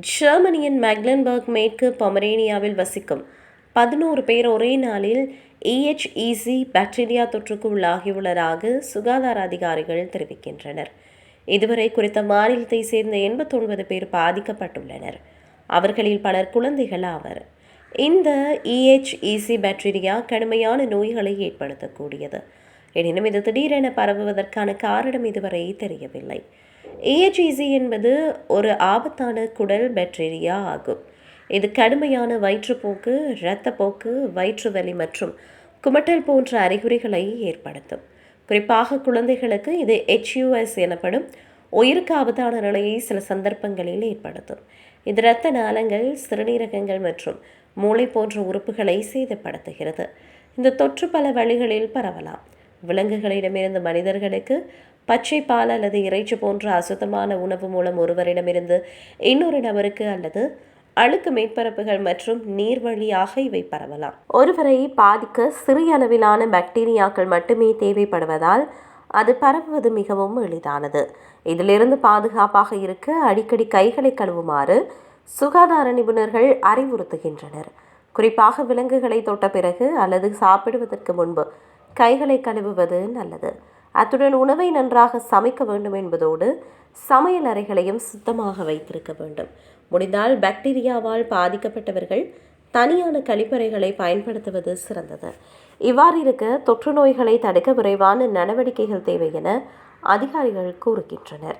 ஜெர்மனியின் மெக்லன்பர்க் மேற்கு பொமரேனியாவில் வசிக்கும் பதினோரு பேர் ஒரே நாளில் இஹெச்இசி பாக்டீரியா தொற்றுக்கு உள்ளாகியுள்ளதாக சுகாதார அதிகாரிகள் தெரிவிக்கின்றனர். இதுவரை குறித்த மாநிலத்தை சேர்ந்த எண்பத்தொன்பது பேர் பாதிக்கப்பட்டுள்ளனர். அவர்களில் பலர் குழந்தைகள் ஆவர். இந்த இஹெச்இசி பாக்டீரியா கடுமையான நோய்களை ஏற்படுத்தக்கூடியது. எனினும் இது திடீரென பரவுவதற்கான காரணம் இதுவரை தெரியவில்லை. ஏஹெச்இசி என்பது ஒரு ஆபத்தான குடல் பாக்டீரியா ஆகும். இது கடுமையான வயிற்றுப்போக்கு இரத்தப்போக்கு வயிற்று வலி மற்றும் குமட்டல் போன்ற அறிகுறிகளை ஏற்படுத்தும். குறிப்பாக குழந்தைகளுக்கு இது ஹெச்யூஎஸ் எனப்படும் உயிருக்கு ஆபத்தான நிலையை சில சந்தர்ப்பங்களில் ஏற்படுத்தும். இது இரத்த நாளங்கள் சிறுநீரகங்கள் மற்றும் மூளை போன்ற உறுப்புகளை சேதப்படுத்துகிறது. இந்த தொற்று பல வழிகளில் பரவலாம். விலங்குகளிடமிருந்து மனிதர்களுக்கு பச்சை பால் அல்லது இறைச்சி போன்ற அசுத்தமான உணவு மூலம் ஒருவரிடமிருந்து இன்னொரு நபருக்கு அல்லது அழுக்கு மேற்பரப்புகள் மற்றும் நீர் வழியாக இவை பரவலாம். ஒருவரை பாதிக்க சிறிய அளவிலான பாக்டீரியாக்கள் மட்டுமே தேவைப்படுவதால் அது பரவுவது மிகவும் எளிதானது. இதிலிருந்து பாதுகாப்பாக இருக்க அடிக்கடி கைகளை கழுவுமாறு சுகாதார நிபுணர்கள் அறிவுறுத்துகின்றனர். குறிப்பாக விலங்குகளை தொட்ட பிறகு அல்லது சாப்பிடுவதற்கு முன்பு கைகளை கழுவுவது நல்லது. அத்துடன் உணவை நன்றாக சமைக்க வேண்டும் என்பதோடு சமையல் அறைகளையும் சுத்தமாக வைத்திருக்க வேண்டும். முடிந்தால் பாக்டீரியாவால் பாதிக்கப்பட்டவர்கள் தனியான கழிப்பறைகளை பயன்படுத்துவது சிறந்தது. இவ்வாறு இருக்க தொற்று நோய்களை தடுக்க விரைவான நடவடிக்கைகள் தேவை என அதிகாரிகள் கூறுகின்றனர்.